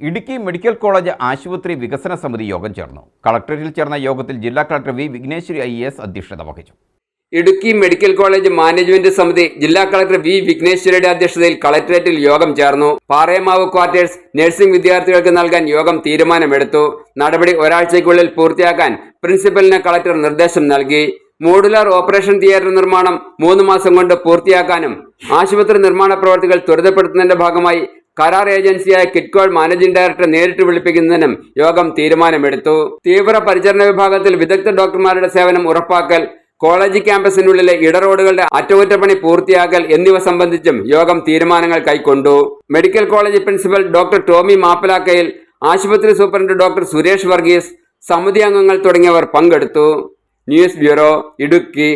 Idukki medical college ആശുപത്രി വികസന സമിതി യോഗം ചേർന്നു. കളക്ടറേറ്റിൽ ചേർന്ന യോഗത്തിൽ ജില്ലാ collector V Vighneshwari I S അധ്യക്ഷത വഹിച്ചു. ഇടുക്കി മെഡിക്കൽ കോളേജ് മാനേജ്മെന്റ് സമിതി ജില്ലാ കളക്ടർ വി വിഘ്നേശ്വരിയുടെ അധ്യക്ഷതയിൽ കളക്ടറേറ്റിൽ യോഗം ചേർന്നു. പാറയമാവ് ക്വാർട്ടേഴ്സ് നഴ്സിംഗ് വിദ്യാർത്ഥികൾക്ക് നൽകാൻ യോഗം തീരുമാനമെടുത്തു. നടപടി ഒരാഴ്ചയ്ക്കുള്ളിൽ പൂർത്തിയാക്കാൻ പ്രിൻസിപ്പലിന് കളക്ടർ നിർദ്ദേശം നൽകി. മോഡുലാർ ഓപ്പറേഷൻ തിയേറ്റർ നിർമ്മാണം മൂന്ന് മാസം കൊണ്ട് പൂർത്തിയാക്കാനും ആശുപത്രി നിർമ്മാണ പ്രവർത്തികൾ ത്വരിതപ്പെടുത്തുന്നതിന്റെ ഭാഗമായി കരാർ ഏജൻസിയായ കിറ്റ്കോൾ മാനേജിംഗ് ഡയറക്ടർ നേരിട്ട് വിളിപ്പിക്കുന്നതിനും യോഗം തീരുമാനമെടുത്തു. തീവ്ര പരിചരണ വിഭാഗത്തിൽ വിദഗ്ധ ഡോക്ടർമാരുടെ സേവനം ഉറപ്പാക്കൽ കോളേജ് ക്യാമ്പസിനുള്ളിലെ ഇടറോഡുകളുടെ അറ്റകുറ്റപ്പണി പൂർത്തിയാക്കൽ എന്നിവ സംബന്ധിച്ചും യോഗം തീരുമാനങ്ങൾ കൈക്കൊണ്ടു. Medical college principal doctor Tommy Mappilakkayil ആശുപത്രി സൂപ്രണ്ട് ഡോക്ടർ സുരേഷ് വർഗീസ് സമിതി അംഗങ്ങൾ തുടങ്ങിയവർ പങ്കെടുത്തു. News bureau Idukki.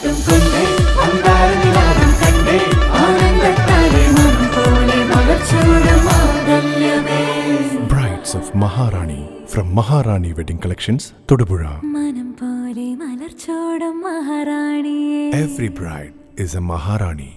കല്യാണപ്പട്ടും കൊണ്ടേ അന്താരനിലാവും കണ്ടേ ആനന്ദത്താലെ മനം പോലെ മലച്ചൂടും മാംഗല്യമേ Brides of Maharani from Maharani Wedding Collections, മനം പോലെ മലർച്ചോടും മഹാറാണിയേ Every bride is a Maharani.